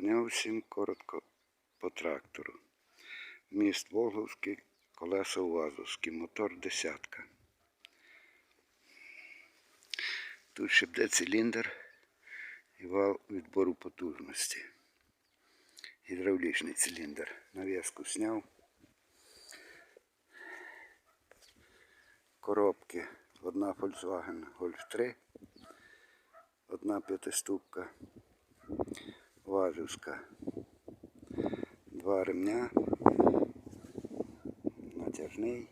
Всім коротко по трактору. Міст Волговський, колеса УАЗовські, мотор десятка. Тут ще буде циліндр і вал відбору потужності. Гідравлічний циліндр. Нав'язку зняв. Коробки. Одна Volkswagen Golf 3, одна п'ятиступка Важівська. Два ремня. Натяжний.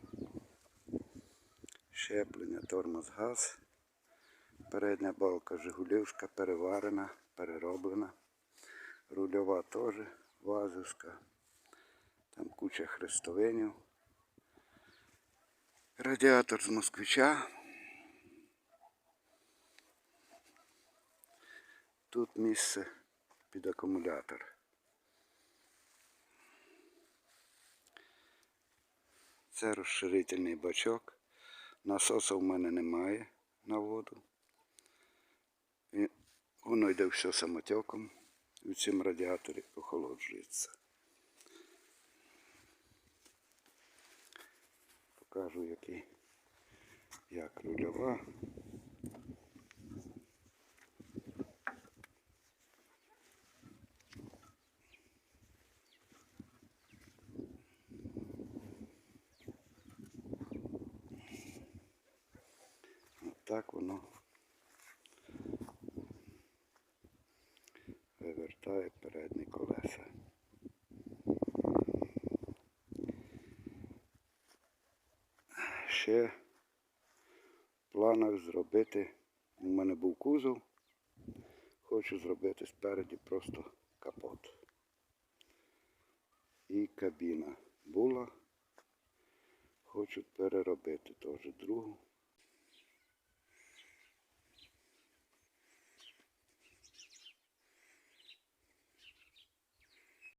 Щеплення, тормоз, газ. Передня балка Жигулівська переварена, перероблена. Рульова теж Вазовська. Там куча хрестовинів. Радіатор з москвича. Тут місце під акумулятор. Це розширительний бачок. Насоса в мене немає на воду. Воно йде все самотеком. І в цьому радіаторі охолоджується. Покажу який як рульова. Так воно вивертає передні колеса. Ще в планах зробити, у мене був кузов, хочу зробити спереді просто капот. І кабіна була, хочу переробити теж другу.